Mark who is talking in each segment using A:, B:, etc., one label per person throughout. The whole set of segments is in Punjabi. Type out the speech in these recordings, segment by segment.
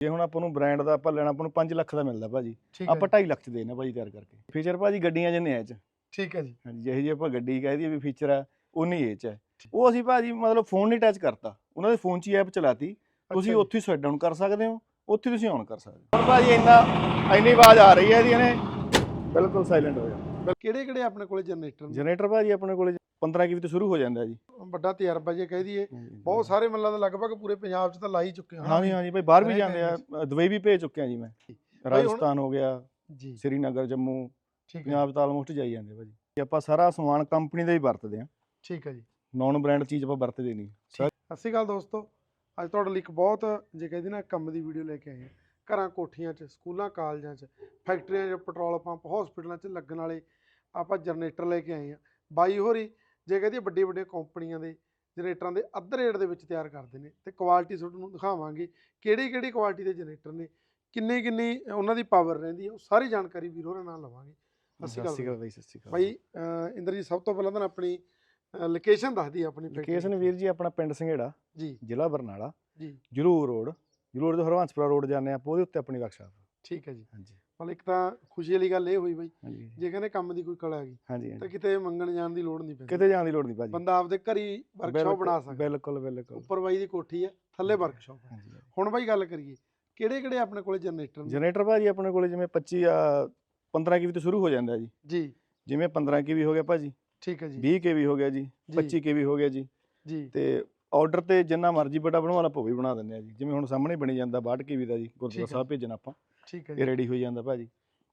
A: ਜੇ ਹੁਣ ਆਪਾਂ ਨੂੰ ਬ੍ਰਾਂਡ ਦਾ ਆਪਾਂ ਲੈਣਾ ਆਪਾਂ ਨੂੰ 5 ਲੱਖ ਦਾ ਮਿਲਦਾ ਭਾਜੀ। ਆਪਾਂ 2.5 ਲੱਖ ਚ ਦੇਣਾ ਭਾਜੀ ਤਿਆਰ ਕਰਕੇ। ਫੀਚਰ ਭਾਜੀ ਗੱਡੀਆਂ ਜਿੰਨੇ ਐ ਚ।
B: ਠੀਕ ਹੈ ਜੀ।
A: ਹਾਂਜੀ ਜਿਹੇ ਜੇ ਆਪਾਂ ਗੱਡੀ ਕਹਿ ਦਈਏ ਵੀ ਫੀਚਰ ਆ ਉਨੀ ਇਹ ਚ ਹੈ। ਉਹ ਅਸੀਂ ਭਾਜੀ ਮਤਲਬ ਫੋਨ ਨਹੀਂ ਟੱਚ ਕਰਤਾ। ਉਹਨਾਂ ਦੇ ਫੋਨ 'ਚ ਹੀ ਐਪ ਚਲਾਤੀ। ਤੁਸੀਂ। ਉੱਥੇ ਹੀ ਸਵਿਚ ਡਾਊਨ ਕਰ ਸਕਦੇ ਹੋ ਉੱਥੇ ਤੁਸੀਂ ਔਨ ਕਰ ਸਕਦੇ ਹੋ। ਹੁਣ ਭਾਜੀ ਇੰਨਾ ਇੰਨੀ ਆਵਾਜ਼ ਆ ਰਹੀ ਹੈ ਇਹਦੀ ਇਹਨੇ ਬਿਲਕੁਲ ਸਾਇਲੈਂਟ ਹੋ ਜਾ
B: ਕਿਹੜੇ ਕਿਹੜੇ ਆਪਣੇ ਕੋਲੇ ਜਨਰੇਟਰ ਨੇ?
A: ਜਨਰੇਟਰ ਭਾਜੀ ਆਪਣੇ ਕੋਲੇ 15 ਕਿਵੀ ਤੋਂ ਸ਼ੁਰੂ ਹੋ ਜਾਂਦਾ ਜੀ।
B: ਵੱਡਾ ਤਜਰਬਾ ਜੇ ਕਹਿ ਦਈਏ ਬਹੁਤ ਸਾਰੇ ਮੱਲਾਂ ਦਾ ਲਗਭਗ ਪੂਰੇ ਪੰਜਾਬ 'ਚ ਤਾਂ ਲਾ ਹੀ ਚੁੱਕੇ ਹਾਂ
A: ਹਾਂਜੀ ਹਾਂਜੀ ਭਾਈ ਬਾਹਰ ਵੀ ਜਾਂਦੇ ਆ। ਦੁਬਈ ਵੀ ਭੇਜ ਚੁੱਕਿਆ ਜੀ ਮੈਂ। ਰਾਜਸਥਾਨ ਹੋ ਗਿਆ
B: ਜੀ।
A: ਸ੍ਰੀਨਗਰ ਜੰਮੂ
B: ਠੀਕ ਹੈ।
A: ਪੰਜਾਬ ਤਾਂ ਆਲਮੋਸਟ ਜਾਈ ਜਾਂਦੇ ਭਾਜੀ ਤੇ ਆਪਾਂ ਸਾਰਾ ਸਮਾਨ ਕੰਪਨੀ ਦਾ ਹੀ ਵਰਤਦੇ ਆ।
B: ਠੀਕ ਹੈ ਜੀ।
A: ਨੌਨ ਬ੍ਰਾਂਡ ਚੀਜ਼ ਆਪਾਂ ਵਰਤਦੇ ਨਹੀਂ।
B: ਸਤਿ ਸ਼੍ਰੀ ਅਕਾਲ ਦੋਸਤੋ। ਅੱਜ ਤੁਹਾਡੇ ਲਈ ਇੱਕ ਬਹੁਤ ਜੇ ਕਹਿੰਦੇ ਨਾ ਕੰਮ ਦੀ ਵੀਡੀਓ ਲੈ ਕੇ ਆਏ ਹਾਂ। ਘਰਾਂ ਕੋਠੀਆਂ 'ਚ ਸਕੂਲਾਂ ਕਾਲਜਾਂ 'ਚ ਫੈਕਟਰੀਆਂ 'ਚ ਪੈਟਰੋਲ ਪੰਪ ਹਸਪੀਟਲਾਂ 'ਚ ਲੱਗਣ ਵਾਲੇ ਆਪਾਂ ਜਨਰੇਟਰ ਲੈ ਕੇ ਆਏ ਹਾਂ। ਬਾਈ ਹੋਰੀ ਜੇ ਕਹਦੀ ਵੱਡੀ ਵੱਡੀਆਂ ਕੰਪਨੀਆਂ ਦੇ ਜਨਰੇਟਰਾਂ ਦੇ ਅੱਧ ਰੇਟ ਦੇ ਵਿੱਚ ਤਿਆਰ ਕਰਦੇ ਨੇ ਤੇ ਕੁਆਲਿਟੀ ਤੁਹਾਨੂੰ ਦਿਖਾਵਾਂਗੇ ਕਿਹੜੀ ਕਿਹੜੀ ਕੁਆਲਿਟੀ ਦੇ ਜਨਰੇਟਰ ਨੇ ਕਿੰਨੀ ਕਿੰਨੀ ਉਹਨਾਂ ਦੀ ਪਾਵਰ ਰਹਿੰਦੀ ਹੈ ਉਹ ਸਾਰੀ ਜਾਣਕਾਰੀ ਵੀਰ ਹੋਰਾਂ ਨਾਲ ਲਵਾਂਗੇ। ਸਤਿ ਸ਼੍ਰੀ ਅਕਾਲ
A: ਬਾਈ ਸਤਿ ਸ਼੍ਰੀ ਅਕਾਲ।
B: ਬਾਈ ਅਹ ਇੰਦਰ ਜੀ ਸਭ ਤੋਂ ਪਹਿਲਾਂ ਤਾਂ ਆਪਣੀ ਲੋਕੇਸ਼ਨ ਦੱਸ ਦਿਓ ਆਪਣੀ
A: ਲੋਕੇਸ਼ਨ
B: ਦੀ।
A: ਵੀਰ ਜੀ ਆਪਣਾ ਪਿੰਡ ਸੰਘੇੜਾ
B: ਜੀ।
A: ਜ਼ਿਲ੍ਹਾ ਬਰਨਾਲਾ
B: ਜੀ।
A: ਜਰੂਰ ਰੋਡ ਜਰੂਰ ਤੋਂ ਹਰਵੰਸਪੁਰਾ ਰੋਡ ਜਾਂਦੇ ਆਪਾਂ ਉਹਦੇ ਉੱਤੇ ਆਪਣੀ ਵਰਕਸ਼ਾਪ
B: ਠੀਕ ਹੈ ਜੀ।
A: ਹਾਂਜੀ।
B: ਮਤਲਬ ਇੱਕ ਤਾਂ ਖੁਸ਼ੀ ਵਾਲੀ ਗੱਲ ਇਹ ਹੋਈ ਬਾਈ
A: ਹਾਂਜੀ
B: ਜੇ ਕਹਿੰਦੇ ਕੰਮ ਦੀ ਕੋਈ ਕਲਾ ਹੈਗੀ
A: ਹਾਂਜੀ
B: ਤਾਂ। ਕਿਤੇ ਮੰਗਣ ਜਾਣ ਦੀ ਲੋੜ ਨਹੀਂ ਪੈਂਦੀ।
A: ਕਿਤੇ ਜਾਣ ਦੀ ਲੋੜ ਨਹੀਂ ਭਾਜੀ।
B: ਬੰਦਾ ਆਪਦੇ ਘਰ ਹੀ ਵਰਕਸ਼ਾਪ ਬਣਾ ਸਕਦਾ।
A: ਬਿਲਕੁਲ ਬਿਲਕੁਲ।
B: ਉੱਪਰ ਬਾਈ ਦੀ ਕੋਠੀ ਹੈ ਥੱਲੇ ਵਰਕਸ਼ਾਪ ਹੈ ਹੁਣ ਬਾਈ ਗੱਲ ਕਰੀਏ ਕਿਹੜੇ ਕਿਹੜੇ ਆਪਣੇ ਕੋਲੇ ਜਨਰੇਟਰ ਨੇ?
A: ਜਨਰੇਟਰ ਭਾਜੀ ਆਪਣੇ ਕੋਲੇ ਜਿਵੇਂ 25 ਆ 15 ਕਿਵੀ ਤੋਂ ਸ਼ੁਰੂ ਹੋ ਜਾਂਦਾ ਜੀ।
B: ਜੀ।
A: ਜਿਵੇਂ 15 ਕਿਵੀ ਹੋ ਗਿਆ ਭਾਜੀ।
B: ਠੀਕ ਹੈ ਜੀ।
A: 20 ਕੇਵੀ ਹੋ ਗਿਆ ਜੀ।
B: ਜੀ,
A: 25 ਕੇਵੀ ਹੋ ਗਿਆ ਜੀ।
B: ਜੀ।
A: ਤੇ ਆਰਡਰ ਤੇ ਜਿੰਨਾ ਮਰਜ਼ੀ ਬੜਾ ਬਣਵਾਉਣਾ ਆਪਾਂ ਉਹ ਵੀ ਬਣਾ ਦਿੰਦੇ ਆ ਜੀ। ਜਿਵੇਂ ਹੁਣ ਸਾਹਮਣੇ ਬਣੀ ਜਾਂਦਾ 62 ਕੇਵੀ ਦਾ ਜੀ ਗੁਰਦੁਆਰਾ। ਸਾਹਿਬ ਭੇਜਣਾ ਆਪਾਂ।
B: ਠੀਕ ਹੈ
A: ਇਹ
B: ਜੀ।
A: ਰੈਡੀ ਹੋਈ ਜਾਂਦਾ ਭਾਜੀ।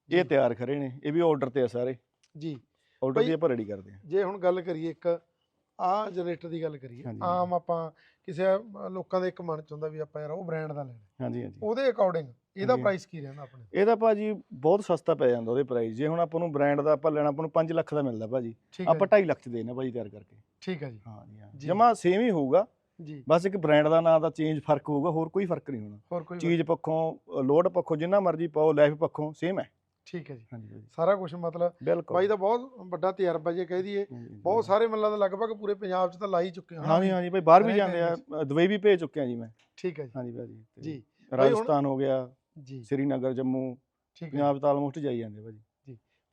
B: ਜੀ,
A: ਇਹ ਤਿਆਰ ਖਰੇ ਨੇ ਇਹ ਵੀ ਆਰਡਰ ਤੇ ਆ ਸਾਰੇ।
B: ਜੀ।
A: ਆਰਡਰ
B: ਭਾਈ-
A: ਦੀ ਆਪਾਂ ਰੈਡੀ ਕਰਦੇ ਆ
B: ਜੇ ਹੁਣ ਗੱਲ ਕਰੀਏ ਇੱਕ ਆ ਜਨਰੇਟਰ ਦੀ ਗੱਲ ਕਰੀਏ
A: ਹਾਂਜੀ,
B: ਆਮ ਆਪਾਂ ਕਿਸੇ ਅਹ, ਲੋਕਾਂ ਦੇ ਇੱਕ ਮਨ ਚ ਹੁੰਦਾ ਵੀ ਆਪਾਂ ਯਾਰ ਉਹ ਬ੍ਰਾਂਡ ਦਾ ਲੈਣਾ।
A: ਹਾਂਜੀ ਹਾਂਜੀ।
B: ਉਹਦੇ ਅਕੋਰਡਿੰਗ ਇਹਦਾ
A: ਹਾਂਜੀ।
B: ਪ੍ਰਾਈਸ ਕੀ ਰਹਿੰਦਾ ਆਪਣੇ?
A: ਇਹਦਾ ਭਾਜੀ ਬਹੁਤ ਸਸਤਾ ਪੈ ਜਾਂਦਾ ਉਹਦੇ ਪ੍ਰਾਈਸ ਜੇ ਹੁਣ ਆਪਾਂ ਨੂੰ ਬ੍ਰਾਂਡ ਦਾ ਆਪਾਂ ਲੈਣਾ ਆਪਾਂ ਨੂੰ 5 ਲੱਖ ਦਾ ਮਿਲਦਾ ਭਾਜੀ।
B: ਠੀਕ ਹੈ
A: ਆਪਾਂ 2.5 ਲੱਖ ਚ ਦੇਣਾ ਭਾਜੀ ਤਿਆਰ ਕਰਕੇ।
B: ਠੀਕ ਹੈ ਜੀ।
A: ਹਾਂ ਜੀ ਹਾਂ
B: ਜੀ।
A: ਜਮਾ ਸੇਮ ਹੀ ਹੋਊਗਾ।
B: ਜੀ।
A: ਬਸ ਇੱਕ ਬ੍ਰਾਂਡ ਦਾ ਨਾਂ ਦਾ ਚੇਂਜ ਫ਼ਰਕ ਹੋਊਗਾ ਹੋਰ ਕੋਈ ਫ਼ਰਕ ਨਹੀਂ ਹੋਣਾ।
B: ਹੋਰ ਕੋਈ
A: ਚੀਜ਼ ਪੱਖੋਂ ਲੋਡ ਪੱਖੋਂ ਜਿੰਨਾ ਮਰਜ਼ੀ ਪਾਓ ਲਾਈਫ ਪੱਖੋਂ ਸੇਮ ਹੈ।
B: ਠੀਕ ਹੈ ਜੀ। ਸਾਰਾ ਕੁਝ ਮਤਲਬ ਬਾਈ ਦਾ ਬਹੁਤ ਵੱਡਾ ਤਜਰਬਾ ਜੇ ਕਹਿ ਦਈਏ ਬਹੁਤ ਸਾਰੇ ਮੱਲਾਂ ਦਾ ਲਗਭਗ ਪੂਰੇ ਪੰਜਾਬ 'ਚ ਤਾਂ ਲਾ ਹੀ ਚੁੱਕੇ ਹਾਂ
A: ਹਾਂਜੀ ਹਾਂਜੀ ਭਾਈ ਬਾਹਰ ਵੀ ਜਾਂਦੇ ਆ ਦੁਬਈ ਵੀ ਭੇਜ ਚੁੱਕਿਆ ਜੀ ਮੈਂ।
B: ਠੀਕ ਹੈ ਜੀ।
A: ਹਾਂਜੀ ਭਾਜੀ
B: ਜੀ।
A: ਰਾਜਸਥਾਨ ਹੋ ਗਿਆ
B: ਜੀ।
A: ਸ੍ਰੀਨਗਰ ਜੰਮੂ
B: ਠੀਕ ਹੈ
A: ਪੰਜਾਬ ਤਾਂ ਆਲਮੋਸਟ ਜਾਈ ਜਾਂਦੇ ਭਾਜੀ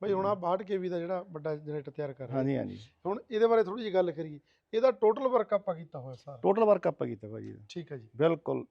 B: ਬਾਈ ਹੁਣ ਆ 62 ਕੇਵੀ ਦਾ ਜਿਹੜਾ ਵੱਡਾ ਜਨਰੇਟਰ ਤਿਆਰ ਕਰ ਰਹੇ
A: ਹਾਂਜੀ ਹਾਂਜੀ।
B: ਹੁਣ ਇਹਦੇ ਬਾਰੇ ਥੋੜੀ ਜਿਹੀ ਗੱਲ ਕਰੀਏ। ਇਹਦਾ ਟੋਟਲ ਵਰਕ ਆਪਾਂ ਕੀਤਾ ਹੋਇਆ ਸਾਰਾ।
A: ਟੋਟਲ ਵਰਕ ਆਪਾਂ ਕੀਤਾ ਭਾਜੀ ਇਹਦਾ।
B: ਠੀਕ ਹੈ ਜੀ।
A: ਬਿਲਕੁਲ।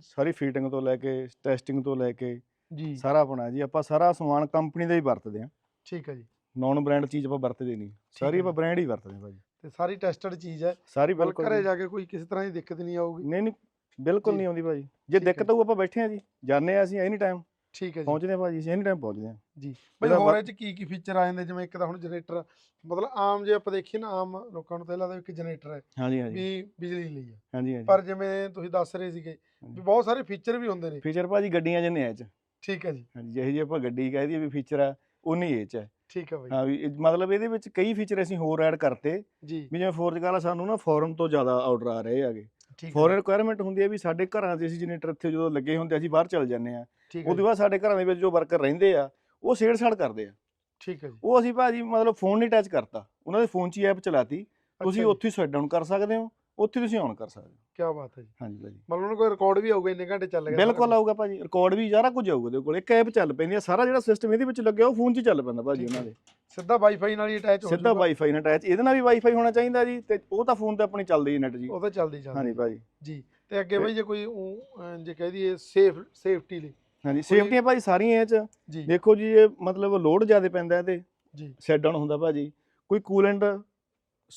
A: ਸਾਰੀ ਫੀਟਿੰਗ ਤੋਂ ਲੈ ਕੇ ਟੈਸਟਿੰਗ ਤੋਂ ਲੈ ਕੇ
B: ਜੀ।
A: ਸਾਰਾ ਆਪਣਾ ਜੀ। ਆਪਾਂ ਸਾਰਾ ਸਮਾਨ ਕੰਪਨੀ ਦਾ ਹੀ ਵਰਤਦੇ ਆ
B: ਠੀਕ ਹੈ ਜੀ।
A: ਨੌਨ ਬ੍ਰਾਂਡ ਚੀਜ਼ ਆਪਾਂ ਵਰਤਦੇ ਨਹੀਂ। ਸਾਰੀ
B: ਹੈ
A: ਆਪਾਂ ਬ੍ਰਾਂਡ ਹੀ ਵਰਤਦੇ ਆ ਭਾਜੀ।
B: ਤੇ ਸਾਰੀ ਟੈਸਟਡ ਚੀਜ਼ ਹੈ।
A: ਸਾਰੀ ਬਿਲਕੁਲ
B: ਘਰੇ
A: ਜੀ।
B: ਜਾ ਕੇ ਕੋਈ ਕਿਸੇ ਤਰ੍ਹਾਂ ਦੀ ਦਿੱਕਤ ਨਹੀਂ ਆਊਗੀ।
A: ਨਹੀਂ ਨਹੀਂ। ਬਿਲਕੁਲ
B: ਜੀ।
A: ਨਹੀਂ ਆਉਂਦੀ ਭਾਜੀ। ਜੇ
B: ਠੀਕ ਹੈ।
A: ਦਿੱਕਤ ਆਊ ਆਪਾਂ ਬੈਠੇ ਆ ਜੀ। ਜਾਣੇ ਆ ਅਸੀਂ ਐਨੀ ਟਾਈਮ
B: ਠੀਕ ਹੈ ਜੀ।
A: ਪਹੁੰਚਦੇ ਆ ਭਾਜੀ ਅਸੀਂ ਐਨੀ ਟਾਈਮ ਪਹੁੰਚਦੇ ਆ
B: ਜੀ। ਬਈ ਹੋਰ ਇਹ ਚ ਕੀ ਕੀ ਫੀਚਰ ਆ ਜਾਂਦੇ ਜਿਵੇਂ ਇੱਕ ਤਾਂ ਹੁਣ ਜਨਰੇਟਰ ਮਤਲਬ ਆਮ ਜੇ ਆਪਾਂ ਦੇਖੀਏ ਨਾ ਆਮ ਲੋਕਾਂ ਨੂੰ ਤਾਂ ਇਹ ਲੱਗਦਾ ਵੀ ਇੱਕ ਜਨਰੇਟਰ ਹੈ
A: ਹਾਂਜੀ ਹਾਂਜੀ।
B: ਵੀ ਬਿਜਲੀ ਲਈ ਹੈ।
A: ਹਾਂਜੀ ਹਾਂਜੀ।
B: ਪਰ ਜਿਵੇਂ ਤੁਸੀਂ ਦੱਸ ਰਹੇ ਸੀਗੇ ਵੀ ਬਹੁਤ ਸਾਰੇ ਫੀਚਰ ਵੀ ਹੁੰਦੇ ਨੇ।
A: ਫੀਚਰ ਭਾਜੀ ਗੱਡੀਆਂ ਜਿੰਨੇ ਐ ਚ।
B: ਠੀਕ ਹੈ ਜੀ।
A: ਹਾਂਜੀ ਜਿਹੇ ਜੇ ਆਪਾਂ ਗੱਡੀ ਕਹਿ ਦਈਏ ਵੀ ਫੀਚਰ ਆ ਉਨੀ ਇਹ ਚ ਹੈ।
B: ਠੀਕ ਹੈ ਬਾਈ।
A: ਹਾਂ ਵੀ ਇਹ- ਮਤਲਬ ਇਹਦੇ ਵਿੱਚ ਕਈ ਫੀਚਰ ਅਸੀਂ ਹੋਰ ਐਡ ਕਰਤੇ
B: ਜੀ।
A: ਵੀ ਜਿਵੇਂ ਫੋਰਜ ਕਾਲਾ ਸਾਨੂੰ ਨਾ ਫੋਰਨ ਤੋਂ ਜ਼ਿਆਦਾ ਆਰਡਰ ਆ ਰਹੇ ਹੈਗੇ। ਫੋਰਨ ਰਿਕੁਆਇਰਮੈਂਟ ਹੁੰਦੀ ਹੈ ਵੀ ਸਾਡੇ ਘਰਾਂ 'ਚ ਅਸੀਂ ਜਨਰੇਟਰ ਇੱਥੇ ਜਦੋਂ ਲੱਗੇ ਹੁੰਦੇ ਅਸੀਂ ਬਾਹਰ ਚਲ ਜਾਂਦੇ ਆ। ਉਹਦੇ ਬਾਅਦ ਸਾਡੇ ਘਰਾਂ ਦੇ ਵਿੱਚ ਜੋ ਵਰਕਰ ਰਹਿੰਦੇ ਆ ਉਹ ਸੇੜ ਸਾੜ ਕਰਦੇ ਆ।
B: ਠੀਕ ਹੈ ਜੀ।
A: ਉਹ ਅਸੀਂ ਭਾਜੀ ਮਤਲਬ ਫੋਨ ਨਹੀਂ ਟੱਚ ਕਰਤਾ। ਉਹਨਾਂ ਦੇ ਫੋਨ 'ਚ ਹੀ ਐਪ ਚਲਾਤੀ। ਤੁਸੀਂ ਉੱਥੇ ਹੀ ਸਵਿਚ ਡਾਊਨ ਕਰ ਸਕਦੇ ਹੋ। ਉੱਥੇ ਤੁਸੀਂ ਔਨ ਕਰ ਸਕਦੇ ਹੋ।
B: ਕੀ ਬਾਤ ਹੈ ਜੀ।
A: ਹਾਂਜੀ ਭਾਜੀ।
B: ਮਤਲਬ ਉਹਨਾਂ ਕੋਈ ਰਿਕਾਰਡ ਵੀ ਆਊਗਾ ਇੰਨੇ ਘੰਟੇ ਚੱਲ ਗਿਆ
A: ਬਿਲਕੁਲ। ਆਊਗਾ ਭਾਜੀ। ਰਿਕਾਰਡ ਵੀ ਸਾਰਾ ਕੁਝ ਆਊਗਾ ਉਹਦੇ ਕੋਲ। ਇੱਕ ਐਪ ਚੱਲ ਪੈਂਦੀ ਆ ਸਾਰਾ ਜਿਹੜਾ ਸਿਸਟਮ ਇਹਦੇ ਵਿੱਚ ਲੱਗਿਆ ਉਹ ਫੋਨ 'ਚ ਹੀ ਚੱਲ ਪੈਂਦਾ ਭਾਜੀ ਉਹਨਾਂ
B: ਹੈ।
A: ਦੇ।
B: ਸਿੱਧਾ ਵਾਈਫਾਈ ਨਾਲ ਹੀ ਅਟੈਚ ਹੋ
A: ਸਿੱਧਾ। ਵਾਈਫਾਈ ਨਾਲ ਅਟੈਚ ਇਹਦੇ ਨਾਲ ਵੀ ਵਾਈਫਾਈ ਹੋਣਾ ਚਾਹੀਦਾ ਜੀ ਤੇ ਉਹ ਤਾਂ ਫੋਨ ਤੇ ਆਪਣੀ ਚੱਲਦੀ ਨੈਟ ਜੀ।
B: ਉਹ ਤਾਂ ਚੱਲਦੀ ਚੱਲਦੀ
A: ਹਾਂਜੀ ਭਾਜੀ।
B: ਜੀ ਤੇ ਅੱਗੇ ਬਾਈ ਜੇ ਕੋਈ ਜੇ ਕਹਿ ਦਈਏ ਸੇਫ ਸੇਫਟੀ ਲਈ।
A: ਹਾਂਜੀ ਸੇਫਟੀਆਂ ਭਾਜੀ ਸਾਰੀਆਂ ਇਹ 'ਚ। ਦੇਖੋ ਜੀ ਇਹ ਮਤਲਬ ਲੋਡ ਜ਼ਿਆਦਾ ਪੈਂਦਾ ਤੇ
B: ਜੀ।
A: ਸੈਟ ਡਾਊਨ ਹੁੰਦਾ ਭਾਜੀ। ਕੋਈ ਕੂਲੈਂਟ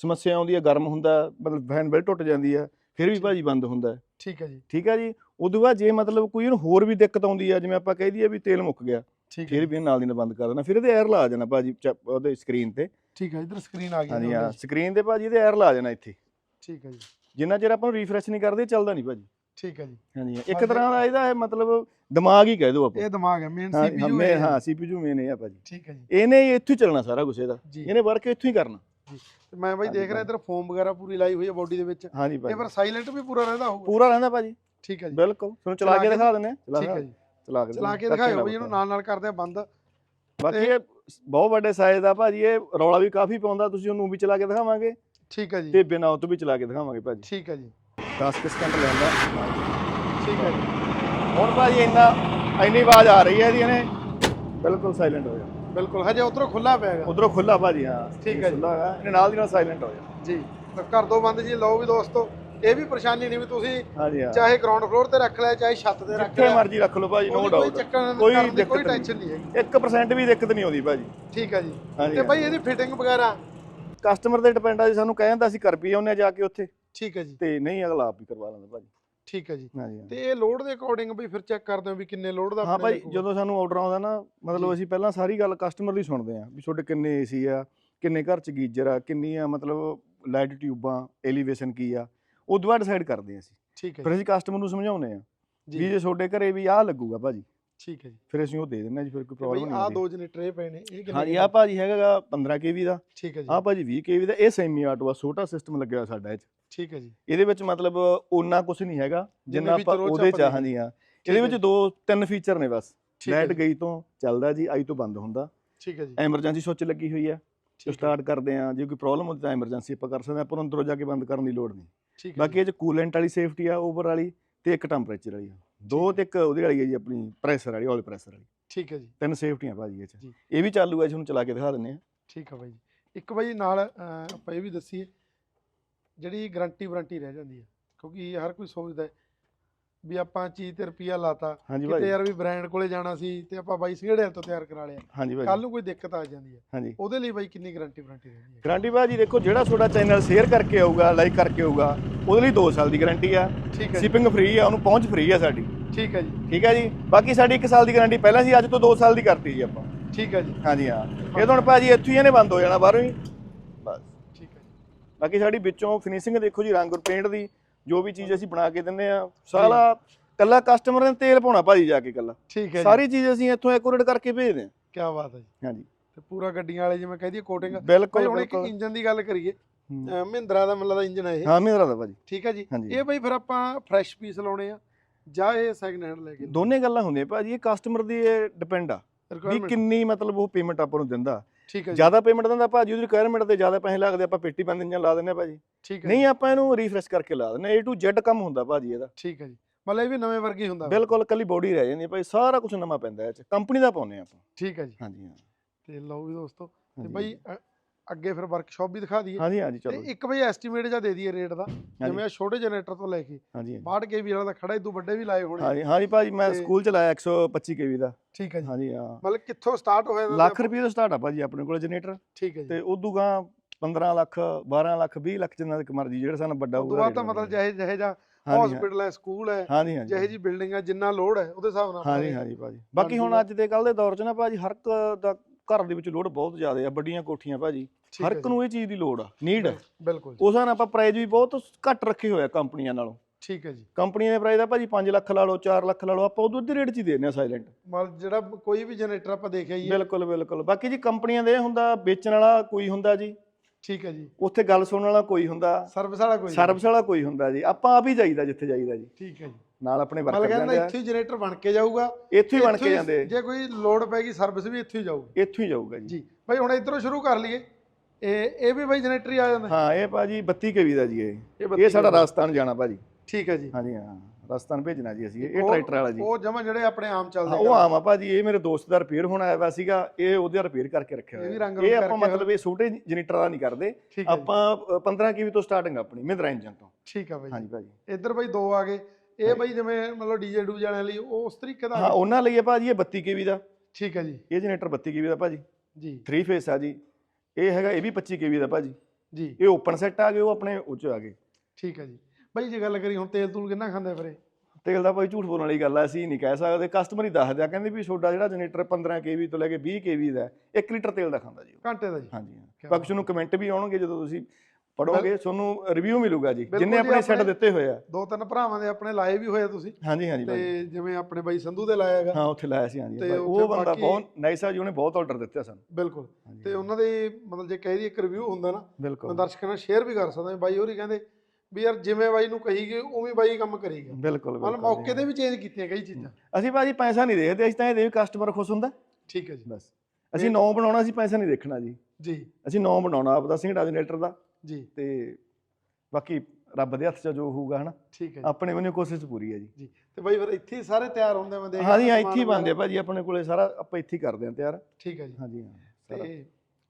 A: ਸਮੱਸਿਆ ਆਉਂਦੀ ਹੈ ਗਰਮ ਹੁੰਦਾ ਮਤਲਬ ਫੈਨ ਬੈਲ ਟੁੱਟ ਜਾਂਦੀ ਹੈ ਫਿਰ ਵੀ। ਭਾਜੀ ਬੰਦ ਹੁੰਦਾ। ਹੈ।
B: ਠੀਕ ਹੈ ਜੀ।
A: ਠੀਕ ਹੈ ਜੀ? ਉਦੋਂ ਬਾਅਦ ਜੇ ਮਤਲਬ ਕੋਈ ਇਹਨੂੰ ਹੋਰ ਵੀ ਦਿੱਕਤ ਆਉਂਦੀ ਹੈ ਜਿਵੇਂ ਆਪਾਂ ਕਹਿ ਦਈਏ ਵੀ ਤੇਲ ਮੁੱਕ ਗਿਆ
B: ਠੀਕ ਹੈ
A: ਫਿਰ ਵੀ ਇਹ ਨਾਲ ਦੀ ਨਾਲ ਬੰਦ ਕਰ ਦੇਣਾ। ਫਿਰ ਇਹਦੇ 에ਅਰ ਲਾ ਜਾਣਾ ਭਾਜੀ ਉਹਦੇ ਸਕਰੀਨ ਤੇ।
B: ਠੀਕ ਹੈ ਇਧਰ ਸਕਰੀਨ ਆ ਗਈ
A: ਹਾਂਜੀ ਹਾਂ। ਸਕਰੀਨ ਤੇ ਭਾਜੀ ਇਹਦੇ 에ਅਰ ਲਾ ਜਾਣਾ ਇੱਥੇ।
B: ਠੀਕ ਹੈ ਜੀ।
A: ਜਿੰਨਾ ਚਿਰ ਆਪਾਂ ਨੂੰ ਰੀਫਰੈਸ਼ ਨਹੀਂ ਕਰਦੇ ਚੱਲਦਾ ਨਹੀਂ ਭਾਜੀ।
B: ਠੀਕ ਹੈ ਜੀ।
A: ਹਾਂਜੀ ਹਾਂ। ਇੱਕ ਤਰ੍ਹਾਂ ਦਾ ਇਹਦਾ ਇਹ ਮਤਲਬ ਦਿਮਾਗ ਹੀ ਕਹਿ ਦਿਓ ਆਪਾਂ।
B: ਇਹ ਦਿਮਾਗ ਹੈ ਮੇਨ
A: ਹਾਂ ਹਾਂ, ਮੈਂ ਹਾਂ। ਸੀਪੀਯੂ ਮੇਨ ਇਹ ਆ ਭਾਜੀ।
B: ਠੀਕ ਹੈ ਜੀ।
A: ਇਹਨੇ ਹੀ ਇੱਥੋਂ ਹੀ ਚੱਲਣਾ ਸਾਰਾ ਕੁਝ ਇਹਦਾ।
B: ਜੀ।
A: ਇਹਨੇ ਵਰਕ ਇੱਥੋਂ ਹੀ ਕਰਨਾ।
B: ਤੇ ਮੈਂ ਬਾਈ ਦੇਖ ਰਿਹਾ। ਇਧਰ ਫੋਮ ਵਗੈਰਾ ਪੂਰੀ ਲਾਈ ਹੋਈ ਹੈ ਬੋਡੀ ਦੇ ਵਿੱਚ।
A: ਹਾਂਜੀ
B: ਇਹ ਪਰ ਸਾਇਲੈਂਟ ਵੀ ਪੂਰਾ ਰਹਿੰਦਾ ਹੋਊਗਾ?
A: ਪੂਰਾ ਰਹਿੰਦਾ ਭਾਜੀ।
B: ਠੀਕ ਹੈ ਜੀ।
A: ਬਿਲਕੁਲ। ਤੁਹਾਨੂੰ ਚਲਾ ਕੇ ਦਿਖਾ ਦਿੰਦੇ ਆ
B: ਠੀਕ ਹੈ ਜੀ।
A: ਚਲਾ ਕੇ
B: ਚਲਾ ਕੇ ਦਿਖਾਓ ਬਈ ਇਹਨੂੰ
A: ਨਾਲ
B: ਨਾਲ ਕਰਦੇ ਆ ਬੰਦ।
A: ਬਾਕੀ ਇਹ ਬਹੁਤ ਵੱਡੇ ਸਾਈਜ਼ ਦਾ ਭਾਜੀ ਇਹ ਰੌਲਾ ਵੀ ਕਾਫੀ ਪਾਉਂਦਾ। ਤੁਸੀਂ ਉਹਨੂੰ ਵੀ ਚਲਾ ਕੇ ਦਿਖਾਵਾਂਗੇ।
B: ਠੀਕ ਹੈ ਜੀ।
A: ਤੇ ਬਿਨਾਂ ਉਹ ਤੋਂ ਵੀ ਚਲਾ ਕੇ ਦਿਖਾਵਾਂਗੇ ਭਾਜੀ।
B: ਠੀਕ ਹੈ ਜੀ।
A: 10 ਸਕਿੰਟ ਲੈਂਦਾ।
B: ਠੀਕ ਹੈ ਜੀ।
A: ਹੁਣ ਭਾਜੀ ਇੰਨਾ ਇੰਨੀ ਆਵਾਜ਼ ਆ ਰਹੀ ਹੈ ਇਹਦੀ ਇਹਨੇ। ਬਿਲਕੁਲ ਸਾਇਲੈਂਟ ਹੋ ਜਾ
B: ਬਿਲਕੁਲ ਹਜੇ ਉਧਰੋਂ ਖੁੱਲਾ ਪਿਆ ਹੈਗਾ।
A: ਉਧਰੋਂ ਖੁੱਲਾ ਭਾਜੀ ਹਾਂ।
B: ਠੀਕ ਹੈ।
A: ਖੁੱਲਾ ਹੈਗਾ ਇਹਨੇ ਨਾਲ ਦੀ ਨਾਲ ਸਾਇਲੈਂਟ ਹੋ ਜਾ
B: ਜੀ ਤਾਂ ਕਰ ਦੋ ਬੰਦ ਜੀ ਲਓ ਵੀ ਦੋਸਤੋ ਇਹ ਵੀ ਪਰੇਸ਼ਾਨੀ ਨਹੀਂ ਵੀ ਤੁਸੀਂ
A: ਹਾਂ।
B: ਚਾਹੇ ਗਰਾਊਂਡ ਫਲੋਰ ਤੇ ਰੱਖ ਲਿਆ ਚਾਹੇ ਛੱਤ ਤੇ ਰੱਖ
A: ਜਿੱਥੇ
B: ਲਿਆ।
A: ਮਰਜ਼ੀ ਰੱਖ ਲਓ ਭਾਜੀ ਨੋ ਡਾਊਟ ਕੋਈ ਦਿੱਕਤ
B: ਕੋਈ। ਟੈਨਸ਼ਨ ਨਹੀਂ ਹੈਗੀ।
A: 1% ਵੀ ਦਿੱਕਤ ਨਹੀਂ ਆਉਂਦੀ ਭਾਜੀ।
B: ਠੀਕ ਹੈ ਜੀ। ਤੇ ਬਾਈ ਇਹਦੀ ਫਿਟਿੰਗ ਵਗੈਰਾ?
A: ਕਸਟਮਰ ਤੇ ਡਿਪੈਂਡ ਆ ਜੀ ਸਾਨੂੰ ਕਹਿੰਦਾ ਅਸੀਂ ਕਰ ਪੀ ਆਉਂਦੇ ਆ ਜਾ ਕੇ ਉੱਥੇ।
B: ਠੀਕ ਹੈ ਜੀ।
A: ਤੇ ਨਹੀਂ ਅਗਲਾ ਆਪ ਹੀ ਕਰਵਾ ਲੈਂਦਾ ਭਾਜੀ।
B: ਠੀਕ ਹੈ ਜੀ
A: ਹਾਂਜੀ।
B: ਤੇ ਇਹ ਲੋਡ ਦੇ ਅਕੋਰਡਿੰਗ ਵੀ ਫਿਰ ਚੈੱਕ ਕਰਦੇ ਹੋ ਵੀ ਕਿੰਨੇ ਲੋਡ ਦਾ
A: ਹਾਂ ਭਾਈ। ਜਦੋਂ ਸਾਨੂੰ ਆਰਡਰ ਆਉਂਦਾ ਨਾ ਮਤਲਬ। ਅਸੀਂ ਪਹਿਲਾਂ ਸਾਰੀ ਗੱਲ ਕਸਟਮਰ ਦੀ ਸੁਣਦੇ ਆ ਵੀ ਤੁਹਾਡੇ ਕਿੰਨੇ ਏਸੀ ਆ ਕਿੰਨੇ ਘਰ ਚ ਗੀਜ਼ਰ ਆ ਕਿੰਨੀਆਂ ਮਤਲਬ ਲਾਈਟ ਟਿਊਬਾਂ ਐਲੀਵੇਸ਼ਨ ਕੀ ਆ ਉਦੋਂ ਬਾਅਦ ਡਿਸਾਈਡ ਕਰਦੇ ਆ ਅਸੀਂ
B: ਠੀਕ ਹੈ
A: ਫਿਰ ਅਸੀਂ ਕਸਟਮਰ ਨੂੰ ਸਮਝਾਉਂਦੇ ਆ
B: ਜੀ
A: ਵੀ ਜੇ ਤੁਹਾਡੇ ਘਰੇ ਵੀ ਆਹ ਲੱਗੂਗਾ ਭਾਜੀ
B: ਠੀਕ ਹੈ ਜੀ।
A: ਫਿਰ ਅਸੀਂ ਉਹ ਦੇ ਦਿੰਦੇ ਆ ਜੀ ਫਿਰ ਕੋਈ
B: ਬਾਈ
A: ਪ੍ਰੋਬਲਮ
B: ਆ
A: ਨਹੀਂ
B: ਦੋ ਜਨਰੇਟਰ ਪਏ ਨੇ ਇਹ ਕਿੰਨੇ
A: ਹਾਂਜੀ ਆ
B: ਨੇ?
A: ਭਾਜੀ ਹੈਗਾ 15 ਕੇਵੀ ਦਾ।
B: ਠੀਕ ਹੈ ਜੀ।
A: ਆ ਭਾਜੀ 20 ਕੇਵੀ ਦਾ ਇਹ ਸੈਮੀ ਆਟੋ ਆ ਛੋਟਾ ਸਿਸਟਮ ਲੱਗਿਆ ਹੋਇਆ ਸਾਡਾ ਇਹ ਚ।
B: ਠੀਕ ਹੈ ਜੀ।
A: ਇਹਦੇ ਵਿੱਚ ਮਤਲਬ ਓਨਾ ਕੁਝ ਨਹੀਂ ਹੈਗਾ ਜਿੰਨਾ
B: feature
A: ਆਪਾਂ
B: ਉਹ ਚ
A: ਉਹਦੇ ਚ
B: ਆਪਾਂ
A: ਆ, ਹਾਂਜੀ ਹਾਂ ਇਹਦੇ ਵਿੱਚ। ਦੋ ਤਿੰਨ ਫੀਚਰ ਨੇ ਬਸ।
B: ਠੀਕ ਹੈ
A: ਲਾਈਟ
B: ਜੀ,
A: ਗਈ ਤੋਂ ਚੱਲਦਾ ਜੀ ਆਈ ਤੋਂ ਬੰਦ ਹੁੰਦਾ।
B: ਠੀਕ ਹੈ ਜੀ।
A: ਐਮਰਜੈਂਸੀ ਸੁੱਚ ਲੱਗੀ ਹੋਈ ਹੈ
B: ਠੀਕ ਹੈ,
A: ਸਟਾਰਟ ਕਰਦੇ ਆ ਜੇ ਕੋਈ ਪ੍ਰੋਬਲਮ ਹੁੰਦੀ ਤਾਂ ਐਮਰਜੈਂਸੀ ਆਪਾਂ ਕਰ ਸਕਦੇ ਆ ਪਰ ਅੰਦਰੋਂ ਜਾ ਕੇ ਬੰਦ ਕਰਨ ਦੀ ਲੋੜ ਨਹੀਂ।
B: ਠੀਕ ਹੈ
A: ਬਾਕੀ ਇਹ ਚ ਕੂਲੈਂਟ ਵਾਲੀ ਸੇਫਟੀ ਆ ਓਵਰ ਵਾਲੀ ਤੇ ਇੱਕ ਟੈਂਪਰੇਚਰ ਵਾਲੀ ਆ। ਦੋ ਤੇ ਇੱਕ ਉਹਦੇ ਵਾਲੀ ਹੈ ਜੀ ਆਪਣੀ ਪ੍ਰੈਸ਼ਰ ਵਾਲੀ ਆਲ ਪ੍ਰੈਸ਼ਰ ਵਾਲੀ।
B: ਠੀਕ ਹੈ ਜੀ।
A: ਤਿੰਨ ਸੇਫਟੀਆਂ ਭਾਜੀ ਇਹ ਚ।
B: ਜੀ।
A: ਇਹ ਵੀ ਚਾਲੂ ਹੈ ਜੀ ਤੁਹਾਨੂੰ ਚਲਾ ਕੇ ਦਿਖਾ ਦਿੰਨੇ ਆ
B: ਠੀਕ ਹੈ ਬਾਈ ਜੀ। ਇੱਕ ਬਾਈ ਨਾਲ ਅਹ, ਆਪਾਂ ਇਹ ਵੀ ਦੱਸੀਏ ਜਿਹੜੀ ਗਾਰੰਟੀ ਵਾਰੰਟੀ ਰਹਿ ਜਾਂਦੀ ਹੈ ਕਿਉਂਕਿ ਹਰ ਕੋਈ ਸੋਚਦਾ ਹੈ ਵੀ ਆਪਾਂ ਚੀਜ਼ ਤੇ ਰੁਪਿਆ ਲਾਤਾ। ਕਿਤੇ ਯਾਰ ਵੀ ਬ੍ਰਾਂਡ ਕੋਲੇ ਜਾਣਾ ਸੀ ਤੇ ਆਪਾਂ ਬਾਈ ਸਿਹੜਿਆਂ ਤੋਂ ਤਿਆਰ ਕਰਾ ਲਿਆ। ਕੱਲ ਨੂੰ ਕੋਈ ਦਿੱਕਤ ਆ ਜਾਂਦੀ ਹੈ। ਉਹਦੇ ਲਈ ਬਾਈ ਕਿੰਨੀ ਗਾਰੰਟੀ ਵਾਰੰਟੀ ਰਹਿੰਦੀ ਹੈ?
A: ਗਾਰੰਟੀ ਭਾਜੀ ਦੇਖੋ ਜਿਹੜਾ ਤੁਹਾਡਾ ਚੈਨਲ ਸ਼ੇਅਰ ਕਰਕੇ ਆਊਗਾ ਲਾਈਕ ਕਰਕੇ ਆਊਗਾ ਉਹਦੇ ਲਈ 2 ਸਾਲ ਦੀ ਗਾਰੰਟੀ ਆ।
B: ਠੀਕ ਹੈ ਜੀ।
A: ਸ਼ਿਪਿੰਗ ਫ੍ਰੀ ਆ ਉਹਨੂੰ ਪਹੁੰਚ ਫ੍ਰੀ ਆ ਸਾਡੀ।
B: ਠੀਕ ਹੈ ਜੀ।
A: ਠੀਕ ਹੈ ਜੀ? ਬਾਕੀ ਸਾਡੀ 1 ਸਾਲ ਦੀ ਗਾਰੰਟੀ ਪਹਿਲਾਂ ਸੀ ਅੱਜ ਤੋਂ 2 ਸਾਲ ਦੀ ਕਰਤੀ ਜੀ ਆਪਾਂ।
B: ਠੀਕ ਹੈ ਜੀ।
A: ਹਾਂਜੀ ਹਾਂ। ਇਹ ਤਾਂ ਹੁਣ ਭਾਜੀ ਇੱਥੋਂ ਹੀ ਇਹਨੇ ਬੰਦ ਹੋ ਜਾਣਾ ਬਾਹਰੋਂ ਹੀ। ਬਸ।
B: ਠੀਕ ਹੈ ਜੀ।
A: ਬਾਕੀ ਸਾਡੀ ਵਿੱਚੋਂ ਫਿਨਿਸ਼ਿੰਗ ਦੇਖੋ ਜੀ ਰੰਗ ਪੇਂਟ ਦੀ। ਜੋ ਵੀ ਚੀਜ਼ ਅਸੀਂ ਬਣਾ ਕੇ ਦਿੰਦੇ ਆ ਸਾਰਾ ਕੱਲਾ ਕਸਟਮਰ ਨੇ ਤੇਲ ਪਾਉਣਾ ਭਾਜੀ ਜਾ ਕੇ ਕੱਲਾ
B: ਠੀਕ ਹੈ ਜੀ।
A: ਸਾਰੀ ਚੀਜ਼ ਅਸੀਂ ਇੱਥੋਂ ਐਕੂਰੇਟ ਕਰਕੇ ਭੇਜਦੇ ਆ
B: ਕੀ ਬਾਤ ਹੈ ਜੀ।
A: ਹਾਂਜੀ।
B: ਤੇ ਪੂਰਾ ਗੱਡੀਆਂ ਵਾਲੇ ਜਿਵੇਂ ਕਹਦੀ ਕੋਟਿੰਗ
A: ਬਿਲਕੁਲ
B: ਹੁਣ ਇੱਕ ਇੰਜਨ ਦੀ ਗੱਲ ਕਰੀਏ ਮਹਿੰਦਰਾ ਦਾ ਮਤਲਬ ਦਾ ਇੰਜਨ ਹੈ ਇਹ।
A: ਹਾਂ ਮੇਰਾ ਦਾ ਭਾਜੀ।
B: ਠੀਕ ਹੈ ਜੀ। ਇਹ ਬਾਈ ਫਿਰ ਆਪਾਂ ਫਰੈਸ਼ ਪੀਸ ਲਾਉਣੇ ਆ ਜਾਂ ਇਹ ਸੈਕਿੰਡ ਹੈਂਡ ਲੈ ਕੇ
A: ਦੋਨੇ ਗੱਲਾਂ ਹੁੰਦੀਆਂ। ਭਾਜੀ ਇਹ ਕਸਟਮਰ ਦੀ ਡਿਪੈਂਡ ਆ। ਵੀ ਕਿੰਨੀ ਮਤਲਬ ਉਹ ਪੇਮੈਂਟ ਆਪਾਂ ਨੂੰ ਦਿੰਦਾ।
B: ਠੀਕ ਹੈ
A: ਜ਼ਿਆਦਾ ਪੇਮੈਂਟ ਦਿੰਦਾ ਭਾਜੀ ਉਹਦੀ ਰਿਕੁਆਇਰਮੈਂਟ ਤੇ ਜ਼ਿਆਦਾ ਪੈਸੇ ਲੱਗਦੇ ਆਪਾਂ ਪੇਟੀ ਬੰਦ ਇੰਜਨ ਲਾ ਦਿੰਦੇ ਆ ਭਾਜੀ
B: ਠੀਕ ਹੈ
A: ਨਹੀਂ ਆਪਾਂ ਇਹਨੂੰ ਰੀਫਰੈਸ਼ ਕਰਕੇ ਲਾ ਦਿੰਦੇ A to Z ਕੰਮ ਹੁੰਦਾ ਭਾਜੀ ਇਹਦਾ।
B: ਠੀਕ ਹੈ ਜੀ। ਮਤਲਬ ਇਹ ਵੀ ਨਵੇਂ ਵਰਗੀ ਹੁੰਦਾ।
A: ਬਿਲਕੁਲ ਕੱਲੀ ਬੋਡੀ ਰਹਿ ਜਾਂਦੀ ਹੈ ਭਾਈ ਸਾਰਾ ਕੁਝ ਨਵਾਂ ਪੈਂਦਾ ਇਹ ਚ। ਕੰਪਨੀ ਦਾ ਪਾਉਂਦੇ ਆ ਆਪਾਂ।
B: ਠੀਕ ਹੈ ਜੀ।
A: ਹਾਂਜੀ ਹਾਂ।
B: ਤੇ ਲਓ ਵੀ ਦੋਸਤੋ ਤੇ ਅ- ਅੱਗੇ ਫਿਰ ਵਰਕਸ਼ਾਪ ਵੀ ਦਿਖਾ ਦਈਏ।
A: ਹਾਂਜੀ ਹਾਂਜੀ
B: ਤੇ
A: ਚਲੋ
B: ਇੱਕ ਬਾਈ ਐਸਟੀਮੇਟ ਜਾਂ ਦੇ ਦਈਏ ਰੇਟ ਦਾ ਜਿਵੇਂ ਆਹ ਛੋਟੇ ਜਨਰੇਟਰ ਤੋਂ ਲੈ ਕੇ।
A: ਹਾਂਜੀ ਹਾਂਜੀ।
B: 62 ਕੇਵੀ ਵਾਲਾ ਦਾ ਖੜਾ ਇਦੋਂ ਵੱਡੇ ਵੀ ਲਾਏ ਹੋਣੇ।
A: ਹਾਂਜੀ ਹਾਂਜੀ ਭਾਜੀ ਮੈਂ
B: ਤੇ-
A: ਸਕੂਲ ਚ ਲਾਇਆ 125 ਕੇਵੀ ਦਾ।
B: ਠੀਕ ਹੈ ਜੀ।
A: ਹਾਂਜੀ ਹਾਂ।
B: ਮਤਲਬ ਕਿੱਥੋਂ ਸਟਾਰਟ ਹੋਇਆ
A: ਲੱਖ ਰੁਪਏ ਤੋਂ ਸਟਾਰਟ ਆ ਭਾਜੀ ਆਪਣੇ ਕੋਲ ਜਨਰੇਟਰ
B: ਠੀਕ ਹੈ ਜੀ।
A: ਤੇ ਉਦੋਂ ਗਾਂ 15 ਲੱਖ 12 ਲੱਖ 20 ਲੱਖ ਜਿੰਨਾ ਦੀ ਮਰਜ਼ੀ ਜਿਹੜਾ ਸਾਨੂੰ ਵੱਡਾ
B: ਉਦੋਂ ਬਾਅਦ ਤਾਂ ਮਤਲਬ ਜਿਹੇ ਜਿਹੇ ਜਾਂ ਹਸਪੀਟਲ ਹੈ। ਸਕੂਲ ਹੈ
A: ਹਾਂਜੀ ਹਾਂਜੀ
B: ਜਿਹੇ ਜੀ ਬਿਲਡਿੰਗ ਹੈ ਜਿੰਨਾ ਲੋਡ ਹੈ ਉਹਦੇ ਹਿਸਾਬ ਨਾਲ
A: ਹਾਂਜੀ ਹਾਂਜੀ ਭਾਜੀ। ਬਾਕੀ ਹੁਣ। ਅੱਜ ਦੇ ਕੱਲ ਦੇ ਦੌਰ 'ਚ ਨਾ ਭਾਜੀ ਹਰ ਇੱਕ ਦਾ ਘਰ ਦੇ ਵਿੱਚ ਲੋਡ ਬਹੁਤ ਜ਼ਿਆਦਾ ਆ ਵੱਡੀਆਂ ਕੋਠੀਆਂ ਭਾਜੀ। ਹਰ ਇੱਕ ਨੂੰ ਇਹ ਚੀਜ਼ ਦੀ ਲੋੜ ਆ ਨੀਡ
B: ਬਿਲਕੁਲ
A: ਉਸ ਨਾਲ ਆਪਾਂ ਪ੍ਰਾਈਸ ਵੀ ਬਹੁਤ ਘੱਟ ਰੱਖੇ ਹੋਏ ਆ ਕੰਪਨੀਆਂ ਨਾਲੋਂ।
B: ਠੀਕ ਹੈ ਜੀ।
A: ਕੰਪਨੀਆਂ ਦੇ ਪ੍ਰਾਈਸ ਦਾ ਭਾਜੀ 5 ਲੱਖ ਲਾ ਲਓ 4 ਲੱਖ ਲਾ ਲਓ ਆਪਾਂ ਉਦੋਂ ਅੱਧੇ ਰੇਟ 'ਚ ਹੀ ਦੇ ਦਿੰਦੇ ਆ ਸਾਇਲੈਂਟ
B: ਮਤਲਬ ਜਿਹੜਾ ਕੋਈ ਵੀ ਜਨਰੇਟਰ ਆਪਾਂ ਦੇਖਿਆ ਹੀ ਹੈ।
A: ਬਿਲਕੁਲ ਬਿਲਕੁਲ। ਬਾਕੀ ਜੀ ਕੰਪਨੀਆਂ ਦੇ ਇਹ ਹੁੰਦਾ ਵੇਚਣ ਵਾਲਾ ਕੋਈ ਹੁੰਦਾ ਜੀ।
B: ਠੀਕ ਹੈ ਜੀ।
A: ਉੱਥੇ ਗੱਲ ਸੁਣਨ ਵਾਲਾ ਕੋਈ ਹੁੰਦਾ।
B: ਸਰਵਿਸ ਵਾਲਾ ਕੋਈ।
A: ਸਰਵਿਸ ਵਾਲਾ ਕੋਈ ਹੁੰਦਾ ਜੀ। ਆਪਾਂ ਆਪ ਹੀ ਜਾਈਦਾ ਜਿੱਥੇ ਜਾਈਦਾ ਜੀ।
B: ਠੀਕ ਹੈ ਜੀ।
A: ਨਾਲ ਆਪਣੇ ਵਰਕਰ ਜਾਂਦੇ ਆ।
B: ਇੱਥੇ ਹੀ ਜਨਰੇਟਰ ਬਣ ਕੇ ਜਾਊਗਾ।
A: ਇੱਥੋਂ ਹੀ ਬਣ ਕੇ ਜਾਂਦੇ
B: ਜੇ ਕੋਈ ਲੋਡ ਪੈਗੀ ਸਰਵਿਸ ਵੀ ਇੱਥੇ ਹੀ ਜਾਊਗੀ।
A: ਇੱਥੋਂ ਹੀ ਜਾਊਗਾ ਜੀ।
B: ਜੀ। ਭਾਈ ਹੁਣ ਇਧਰੋਂ ਸ਼ੁਰੂ ਕਰ ਲਈਏ। ਇਹ ਇਹ ਵੀ ਬਾਈ ਜਨਰੇਟਰ ਹੀ ਆ ਜਾਂਦਾ।
A: ਹਾਂ ਇਹ ਭਾਜੀ 32 ਕੇਵੀ ਦਾ ਜੀ ਇਹ।
B: ਇਹ
A: ਸਾਡਾ। ਰਾਜਸਥਾਨ ਜਾਣਾ ਭਾਜੀ।
B: ਠੀਕ ਹੈ ਜੀ।
A: ਹਾਂਜੀ ਹਾਂ ਰਾਜਸਥਾਨ ਭੇਜਣਾ ਜੀ ਅਸੀਂ। ਇਹ ਟਰੈਕਟਰ ਵਾਲਾ ਜੀ।
B: ਉਹ ਜਮਾ ਜਿਹੜੇ ਆਪਣੇ ਆਮ ਚੱਲਦੇ
A: ਉਹ ਆਮ ਆ ਭਾਜੀ। ਇਹ ਮੇਰੇ ਦੋਸਤ ਦਾ ਰਿਪੇਅਰ ਹੋਣ ਆਇਆ ਵਾ ਸੀਗਾ। ਇਹ ਉਹਦਾ ਰਿਪੇਅਰ ਕਰਕੇ ਰੱਖਿਆ
B: ਇਹ
A: ਹੋਇਆ। ਆਪਾਂ ਮਤਲਬ ਇਹ ਛੋਟੇ ਜਨਰੇਟਰ ਦਾ ਨਹੀਂ ਕਰਦੇ। ਆਪਾਂ ਅ, 15 ਕੇਵੀ ਤੋਂ ਸਟਾਰਟਿੰਗ ਆਪਣੀ ਮਹਿੰਦਰਾ ਇੰਜਨ ਤੋਂ।
B: ਠੀਕ ਹੈ ਬਾਈ।
A: ਹਾਂਜੀ ਭਾਜੀ।
B: ਇੱਧਰ ਬਾਈ ਦੋ ਆ ਗਏ। ਇਹ ਬਾਈ ਜਿਵੇਂ ਮਤਲਬ ਡੀਜੇ ਡੂਜੇ ਵਾਲਿਆਂ ਲਈ ਉਹ ਉਸ ਤਰੀਕੇ ਦਾ
A: ਹਾਂ ਉਹਨਾਂ ਲਈ ਆ ਭਾਜੀ ਇਹ 32 ਕੇਵੀ ਦਾ।
B: ਠੀਕ ਹੈ ਜੀ।
A: ਇਹ ਜਨਰੇਟਰ 32 ਕੇਵੀ ਦਾ ਭਾਜੀ
B: ਜੀ।
A: 3 ਫੇਸ ਆ ਜੀ। ਇਹ ਹੈਗਾ ਇਹ ਵੀ 25 ਕੇਵੀ ਦਾ ਭਾਜੀ
B: ਜੀ।
A: ਇਹ ਓਪਨ ਸੈੱਟ ਆ ਗਏ ਉਹ ਆਪਣੇ ਉੱਚ ਆ ਗਏ।
B: ਠੀਕ ਹੈ ਜੀ। ਬਾਈ ਜੇ ਗੱਲ ਕਰੀ ਹੁਣ ਤੇਲ ਤੂਲ ਕਿੰਨਾ ਖਾਂਦਾ ਫਿਰ
A: ਤੇਲ ਦਾ ਭਾਈ ਝੂਠ ਬੋਲਣ ਵਾਲੀ ਗੱਲ ਆ ਅਸੀਂ ਨਹੀਂ ਕਹਿ ਸਕਦੇ। ਕਸਟਮਰ ਹੀ ਦੱਸਦੇ ਆ ਕਹਿੰਦੇ ਵੀ ਤੁਹਾਡਾ ਜਿਹੜਾ ਜਨਰੇਟਰ 15 ਕੇਵੀ ਤੋਂ ਲੈ ਕੇ 20 ਕੇਵੀ ਦਾ 1 ਲੀਟਰ ਤੇਲ ਦਾ ਖਾਂਦਾ ਜੀ।
B: ਘੰਟੇ ਦਾ ਜੀ।
A: ਹਾਂਜੀ ਹਾਂ। ਬਾਕੀ ਤੁਹਾਨੂੰ ਕਮੈਂਟ ਵੀ ਆਉਣਗੇ ਜਦੋਂ ਤੁਸੀਂ ਪੜੋਗੇ ਤੁਹਾਨੂੰ ਰਿਵਿਊ ਮਿਲੂਗਾ ਜੀ ਜਿੰਨੇ ਆਪਣੇ ਸੈੱਟ ਦਿੱਤੇ ਹੋਏ ਆ।
B: ਦੋ ਤਿੰਨ ਭਰਾਵਾਂ ਦੇ ਆਪਣੇ ਲਾਏ ਵੀ ਹੋਏ ਆ ਤੁਸੀਂ।
A: ਹਾਂਜੀ ਹਾਂਜੀ
B: ਤੇ ਜਿਵੇਂ ਆਪਣੇ ਬਾਈ ਸੰਧੂ ਦੇ ਲਾਇਆ ਹੈਗਾ।
A: ਹਾਂ ਉੱਥੇ ਲਾਇਆ ਸੀ ਹਾਂਜੀ ਉਹ ਬੰਦਾ ਬਹੁਤ ਨਾਈਸ ਆ ਜੀ ਉਹਨੇ ਬਹੁਤ ਆਰਡਰ ਦਿੱਤੇ ਸਾਨੂੰ।
B: ਬਿਲਕੁਲ। ਤੇ ਉਹਨਾਂ ਦੇ ਮਤਲਬ ਜੇ ਕਹਿ ਇੱਕ ਰਿਵਿਊ ਹੁੰਦਾ ਨਾ ਮੈਂ ਦਰਸ਼ਕਾਂ ਨਾਲ ਸ਼ੇਅਰ ਵੀ ਕਰ ਸਕਦਾ ਬਾਈ ਹੋਰੀ ਕਹਿੰਦੇ ਵੀ ਯਾਰ ਜਿਵੇਂ ਬਾਈ ਨੂੰ ਕਹੀ ਗਈ ਉਵੇਂ ਬਾਈ ਕੰਮ ਕਰੀਗਾ
A: ਬਿਲਕੁਲ
B: ਮਤਲਬ ਮੌਕੇ ਤੇ ਵੀ ਚੇਂਜ ਕੀਤੀਆਂ ਕਈ ਚੀਜ਼ਾਂ।
A: ਅਸੀਂ ਭਾਜੀ ਪੈਸਾ ਨਹੀਂ ਦੇਖਦੇ ਅਸੀਂ ਤਾਂ ਇਹ ਦੇ ਕਸਟਮਰ ਖੁਸ਼ ਹੁੰਦਾ।
B: ਠੀਕ ਹੈ ਜੀ।
A: ਬਸ। ਅਸੀਂ ਨੌ ਬਣਾਉਣਾ ਅਸੀਂ ਪੈਸਾ ਨਹੀਂ ਦੇਖਣਾ ਜੀ।
B: ਜੀ।
A: ਅਸੀਂ ਨੌ ਬਣਾਉਣਾ ਆਪਦਾ ਸਿੰਗੜਾ ਜਨਰੇਟਰ ਦਾ।
B: ਜੀ।
A: ਤੇ ਬਾਕੀ ਰੱਬ ਦੇ ਹੱਥ 'ਚ ਜੋ ਹੋਊਗਾ ਹਨਾ?
B: ਠੀਕ ਹੈ ਜੀ।
A: ਆਪਣੇ ਵੱਲੋਂ ਕੋਸ਼ਿਸ਼ ਪੂਰੀ ਹੈ ਜੀ।
B: ਜੀ। ਤੇ ਬਾਈ ਫਿਰ ਇੱਥੇ ਹੀ ਸਾਰੇ ਤਿਆਰ ਹੁੰਦੇ ਮੈਂ
A: ਹਾਂਜੀ ਹਾਂ,
B: ਸਮਾਨ
A: ਇੱਥੇ ਹੀ
B: ਵਗੈਰਾ।
A: ਭਾਜੀ ਆਪਣੇ ਕੋਲੇ ਸਾਰਾ ਆਪਾਂ ਇੱਥੇ ਹੀ ਕਰਦੇ ਹਾਂ ਤਿਆਰ।
B: ਠੀਕ ਹੈ ਜੀ।
A: ਹਾਂਜੀ ਹਾਂ ਸਾਰਾ।
B: ਤੇ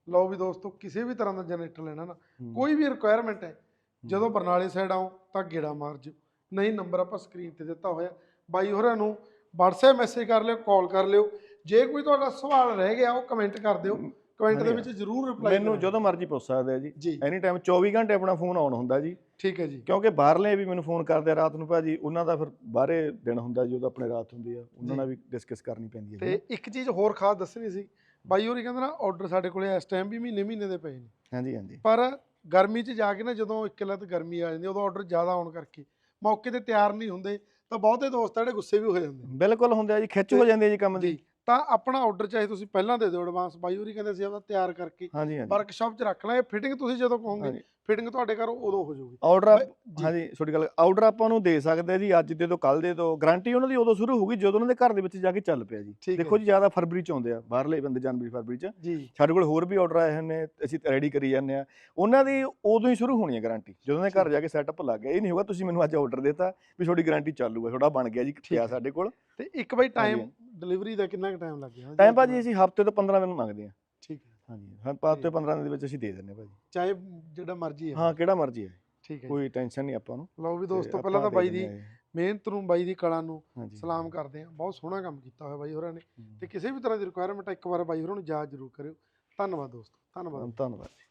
B: ਲਓ ਵੀ ਦੋਸਤੋ ਕਿਸੇ ਵੀ ਤਰ੍ਹਾਂ ਦਾ ਜਨਰੇਟਰ ਲੈਣਾ ਨਾ
A: ਹੂੰ।
B: ਕੋਈ ਵੀ ਰਿਕੁਆਇਰਮੈਂਟ ਹੈ ਜਦੋਂ ਬਰਨਾਲੇ ਸਾਈਡ ਆਓ ਤਾਂ ਗੇੜਾ ਮਾਰ ਜਿਓ। ਨਹੀਂ ਨੰਬਰ ਆਪਾਂ ਸਕਰੀਨ ਤੇ ਦਿੱਤਾ ਹੋਇਆ। ਬਾਈ ਹੋਰਾਂ ਨੂੰ WhatsApp ਮੈਸੇਜ ਕਰ ਲਿਓ ਕਾਲ ਕਰ ਲਿਓ। ਜੇ ਕੋਈ ਤੁਹਾਡਾ ਸਵਾਲ ਰਹਿ ਗਿਆ ਉਹ ਕਮੈਂਟ ਕਰ ਦਿਓ। ਕਮੈਂਟ ਦੇ। ਵਿੱਚ ਜ਼ਰੂਰ ਰਿਪਲਾਈ
A: ਮੈਨੂੰ ਜਦੋਂ ਮਰਜ਼ੀ ਪੁੱਛ ਸਕਦੇ ਆ ਜੀ। ਐਨੀ ਟਾਈਮ 24 ਘੰਟੇ ਆਪਣਾ ਫੋਨ ਆਨ ਹੁੰਦਾ ਜੀ।
B: ਠੀਕ ਹੈ ਜੀ।
A: ਕਿਉਂਕਿ ਬਾਹਰਲੇ ਵੀ ਮੈਨੂੰ ਫੋਨ ਕਰਦੇ ਆ ਰਾਤ ਨੂੰ ਭਾਜੀ ਉਹਨਾਂ ਦਾ ਫਿਰ ਬਾਹਰੇ ਦਿਨ ਹੁੰਦਾ ਜੀ ਉਦੋਂ ਆਪਣੇ ਰਾਤ ਹੁੰਦੀ ਆ। ਉਹਨਾਂ। ਨਾਲ ਵੀ ਡਿਸਕਸ ਕਰਨੀ ਪੈਂਦੀ ਹੈ
B: ਤੇ ਇੱਕ ਚੀਜ਼ ਹੋਰ ਖਾਸ ਦੱਸਣੀ ਸੀ। ਬਾਈ ਹੋਰੀ ਕਹਿੰਦੇ ਨਾ ਆਰਡਰ ਸਾਡੇ ਕੋਲੇ ਇਸ ਟਾਈਮ ਵੀ ਮਹੀਨੇ ਮਹੀਨੇ ਦੇ ਪਏ ਨੇ।
A: ਹਾਂਜੀ ਹਾਂਜੀ।
B: ਪਰ ਗਰਮੀ 'ਚ ਜਾ ਕੇ ਨਾ ਜਦੋਂ ਇੱਕ ਲੱਤ ਗਰਮੀ ਆ ਜਾਂਦੀ ਉਦੋਂ ਆਰਡਰ ਜ਼ਿਆਦਾ ਆਉਣ ਕਰਕੇ ਮੌਕੇ ਤੇ ਤਿਆਰ ਨਹੀਂ ਹੁੰਦੇ ਤਾਂ ਬਹੁਤੇ ਦੋਸਤ ਆ ਜਿਹੜੇ ਗੁੱਸੇ ਵੀ ਹੋ ਜਾਂਦੇ
A: ਬਿਲਕੁਲ ਹੁੰਦੇ ਆ ਜੀ ਖਿੱਚ ਹੋ ਜਾਂਦੀ ਹੈ ਜੀ ਕੰਮ ਦੀ।
B: ਤਾਂ ਆਪਣਾ ਆਰਡਰ ਚਾਹੇ ਤੁਸੀਂ ਪਹਿਲਾਂ ਦੇ ਦਿਓ ਐਡਵਾਂਸ ਬਾਈ ਹੋਰੀ ਕਹਿੰਦੇ ਸੀ ਆਪਦਾ ਤਿਆਰ ਕਰਕੇ
A: ਹਾਂਜੀ ਹਾਂਜੀ।
B: ਵਰਕਸ਼ਾਪ 'ਚ ਰੱਖ ਲਾਂਗੇ ਫਿਟਿੰਗ ਤੁਸੀਂ ਜਦੋਂ ਕਹੋਗੇ। ਫਿਟਿੰਗ ਤੁਹਾਡੇ ਘਰ ਉਦੋਂ ਹੋ ਜਾਊਗੀ।
A: ਆਰਡਰ। ਹਾਂਜੀ ਤੁਹਾਡੀ ਗੱਲ ਆਰਡਰ ਆਪਾਂ ਨੂੰ ਦੇ ਸਕਦੇ ਆ ਜੀ ਅੱਜ ਦੇ ਤੋਂ ਕੱਲ ਦੇ ਤੋਂ ਗਾਰੰਟੀ ਉਹਨਾਂ ਦੀ ਉਦੋਂ ਸ਼ੁਰੂ ਹੋਊਗੀ ਜਦੋਂ ਉਹਨਾਂ ਦੇ ਘਰ ਦੇ ਵਿੱਚ ਜਾ ਕੇ ਚੱਲ ਪਿਆ ਜੀ। ਦੇਖੋ ਜੀ। ਜ਼ਿਆਦਾ ਫਰਵਰੀ ਚ ਆਉਂਦੇ ਆ ਬਾਹਰਲੇ ਬੰਦੇ ਜਨਵਰੀ ਫਰਵਰੀ ਚ। ਸਾਡੇ ਕੋਲ ਹੋਰ ਵੀ ਆਰਡਰ ਆਏ ਹੋਏ ਨੇ ਅਸੀਂ ਰੈਡੀ ਕਰੀ ਜਾਂਦੇ ਆ। ਉਹਨਾਂ ਦੀ ਉਦੋਂ ਹੀ ਸ਼ੁਰੂ ਹੋਣੀ ਹੈ ਗਾਰੰਟੀ ਜਦੋਂ ਦੇ ਘਰ ਜਾ ਕੇ ਸੈਟਅਪ ਲੱਗ ਗਿਆ। ਇਹ ਨਹੀਂ ਹੋਗਾ ਤੁਸੀਂ ਮੈਨੂੰ ਅੱਜ ਆਰਡਰ ਦਿੱਤਾ ਵੀ ਤੁਹਾਡੀ ਗਾਰੰਟੀ ਚਾਲੂ ਹੈ ਤੁਹਾਡਾ ਬਣ ਗਿਆ ਜੀ ਪਿਆ
B: ਹੈ।
A: ਸਾਡੇ ਕੋਲ।
B: ਤੇ ਇੱਕ ਬਾਈ ਟਾਈਮ। ਡਿਲੀਵਰੀ ਦਾ ਕਿੰਨਾ ਕੁ ਟਾਈਮ ਲੱਗ ਗਿਆ?
A: ਟਾਈਮ ਭਾਜੀ ਅਸੀਂ ਹਫ਼ਤੇ ਤੋਂ 15 ਦਿਨ ਮੰਗਦੇ ਆ
B: ਠੀਕ ਹੈ।
A: ਹਾਂਜੀ ਹਾਂ ਹਫ਼ਤੇ 15 ਦਿਨ ਦੇ ਵਿੱਚ ਅਸੀਂ ਦੇ ਦਿੰਦੇ ਹਾਂ ਭਾਜੀ।
B: ਚਾਹੇ ਜਿਹੜਾ ਮਰਜ਼ੀ ਹੈ।
A: ਹਾਂ ਕਿਹੜਾ ਮਰਜ਼ੀ ਹੈ।
B: ਠੀਕ ਹੈ।
A: ਕੋਈ ਟੈਨਸ਼ਨ ਨਹੀਂ ਆਪਾਂ ਨੂੰ।
B: ਲਓ ਵੀ ਦੋਸਤੋ ਪਹਿਲਾਂ ਤਾਂ ਬਾਈ ਦੀ। ਮਿਹਨਤ ਨੂੰ ਬਾਈ ਦੀ ਕਲਾ ਨੂੰ ਸਲਾਮ ਕਰਦੇ ਆ ਬਹੁਤ ਸੋਹਣਾ ਕੰਮ ਕੀਤਾ ਹੋਇਆ ਬਾਈ ਹੋਰਾਂ ਨੇ। ਤੇ ਕਿਸੇ ਵੀ ਤਰ੍ਹਾਂ ਦੀ ਰਿਕੁਆਇਰਮੈਂਟ ਇੱਕ ਵਾਰ ਬਾਈ ਹੋਰਾਂ ਨੂੰ ਯਾਦ ਜ਼ਰੂਰ ਕਰਿਓ। ਧੰਨਵਾਦ ਦੋਸਤੋ ਧੰਨਵਾਦ।
A: ਧੰਨਵਾਦ।